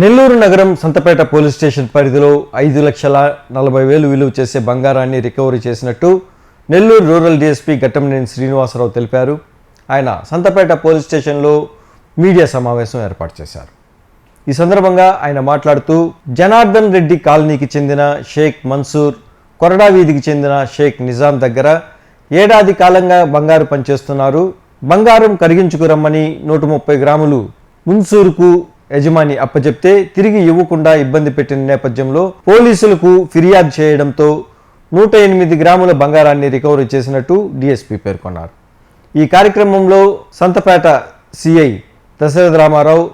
నెల్లూరు నగరం Santhapeta police station పరిధిలో ఐదు లక్షల నలభై వేలు విలువ చేసే బంగారాన్ని రికవరీ చేసినట్టు నెల్లూరు రూరల్ డీఎస్పీ ఘట్టమనేని శ్రీనివాసరావు తెలిపారు. ఆయన సంతపేట పోలీస్ స్టేషన్లో మీడియా సమావేశం ఏర్పాటు చేశారు. ఈ సందర్భంగా ఆయన మాట్లాడుతూ జనార్దన్ రెడ్డి కాలనీకి చెందిన షేక్ మన్సూర్ కొరడా వీధికి చెందిన షేక్ నిజాం దగ్గర ఏడాది కాలంగా బంగారు పనిచేస్తున్నారు. బంగారం కరిగించుకురమ్మని నూట ముప్పై గ్రాములు మున్సూరుకు యజమాని అప్పచెప్తే తిరిగి ఇవ్వకుండా ఇబ్బంది పెట్టిన నేపథ్యంలో పోలీసులకు ఫిర్యాదు చేయడంతో నూట ఎనిమిది గ్రాముల బంగారాన్ని రికవరీ చేసినట్టు డిఎస్పీ పేర్కొన్నారు. ఈ కార్యక్రమంలో సంతపేట సిఐ దశరథ రామారావు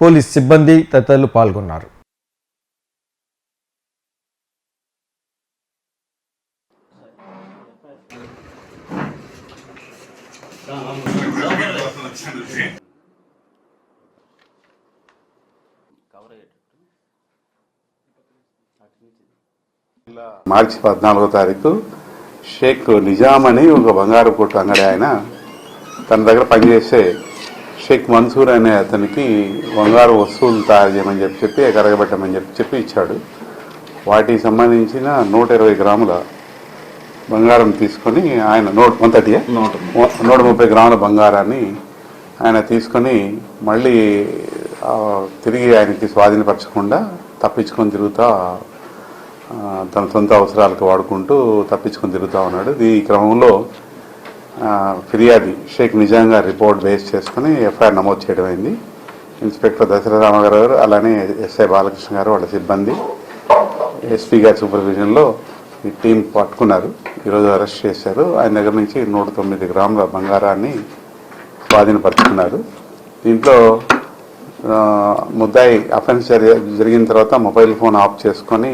పోలీస్ సిబ్బంది తదితరులు పాల్గొన్నారు. మార్చి పద్నాలుగో తారీఖు షేక్ నిజాం అని ఒక బంగారు కొట్టు అంగడి ఆయన తన దగ్గర పనిచేసే షేక్ మన్సూర్ అనే అతనికి బంగారు వస్తువులు తయారు చేయమని చెప్పి చెప్పి కరగబెట్టమని చెప్పి చెప్పి ఇచ్చాడు. వాటికి సంబంధించిన నూట ఇరవై గ్రాముల బంగారం తీసుకొని ఆయన నూట వన్ థర్టీ నూట ముప్పై గ్రాముల బంగారాన్ని ఆయన తీసుకొని మళ్ళీ తిరిగి ఆయనకి స్వాధీనపరచకుండా తప్పించుకొని తిరుగుతా తన సొంత అవసరాలకు వాడుకుంటూ తప్పించుకొని తిరుగుతూ ఉన్నాడు. ఈ క్రమంలో ఫిర్యాది షేక్ నిజాంగా రిపోర్ట్ బేస్ చేసుకుని ఎఫ్ఐఆర్ నమోదు చేయడం అయింది. ఇన్స్పెక్టర్ దశరథ రామగారు గారు అలానే ఎస్ఐ బాలకృష్ణ గారు వాళ్ళ సిబ్బంది ఎస్పీ గారి సూపర్విజన్లో ఈ టీం పట్టుకున్నారు. ఈరోజు అరెస్ట్ చేశారు. ఆయన దగ్గర నుంచి నూట తొమ్మిది గ్రాముల బంగారాన్ని స్వాధీనపరుచుకున్నారు. దీంట్లో ముద్దాయి అఫెన్స్ జరిగిన తర్వాత మొబైల్ ఫోన్ ఆఫ్ చేసుకొని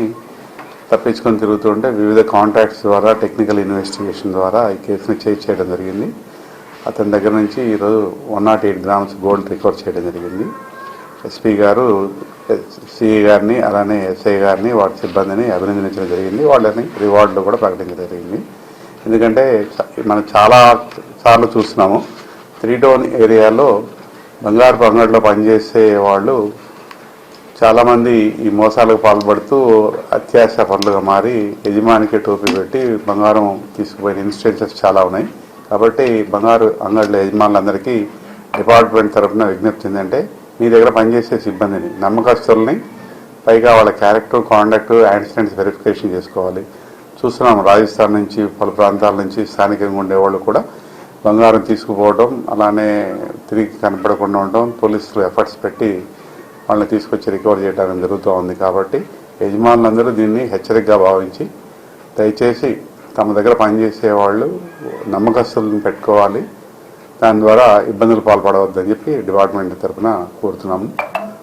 తప్పించుకొని తిరుగుతుంటే వివిధ కాంటాక్ట్స్ ద్వారా టెక్నికల్ ఇన్వెస్టిగేషన్ ద్వారా ఈ కేసుని చేజ్ చేయడం జరిగింది. అతని దగ్గర నుంచి ఈరోజు one nought eight grams gold recover చేయడం జరిగింది. ఎస్పీ గారు సిఐ గారిని అలానే ఎస్ఐ గారిని వాటి సిబ్బందిని అభినందించడం జరిగింది. వాళ్ళని రివార్డులు కూడా ప్రకటించడం జరిగింది. ఎందుకంటే మనం చాలా సార్లు చూస్తున్నాము త్రీ టౌన్ ఏరియాలో బంగారు అంగడిలో పనిచేసే వాళ్ళు చాలామంది ఈ మోసాలకు పాల్పడుతూ అత్యాశ పనులుగా మారి యజమానికి టోపీ పెట్టి బంగారం తీసుకుపోయిన ఇన్స్టెన్సెస్ చాలా ఉన్నాయి. కాబట్టి బంగారు అంగడ్ల యజమానులందరికీ డిపార్ట్మెంట్ తరఫున విజ్ఞప్తి ఏంటంటే మీ దగ్గర పనిచేసే సిబ్బందిని నమ్మకస్తుల్ని పైగా వాళ్ళ క్యారెక్టర్ కాండక్ట్ యాక్సిడెంట్స్ వెరిఫికేషన్ చేసుకోవాలి. చూస్తున్నాం రాజస్థాన్ నుంచి పలు ప్రాంతాల నుంచి స్థానికంగా ఉండేవాళ్ళు కూడా బంగారం తీసుకుపోవడం అలానే తిరిగి కనపడకుండా ఉండడం పోలీసులు ఎఫర్ట్స్ పెట్టి వాళ్ళని తీసుకొచ్చి రికవర్ చేయడానికి జరుగుతూ ఉంది కాబట్టి యజమానులందరూ దీన్ని హెచ్చరికగా భావించి దయచేసి తమ దగ్గర పనిచేసే వాళ్ళు నమ్మకస్తులను పెట్టుకోవాలి. దాని ద్వారా ఇబ్బందులు పాల్పడవద్దని చెప్పి డిపార్ట్మెంట్ తరఫున కోరుతున్నాము.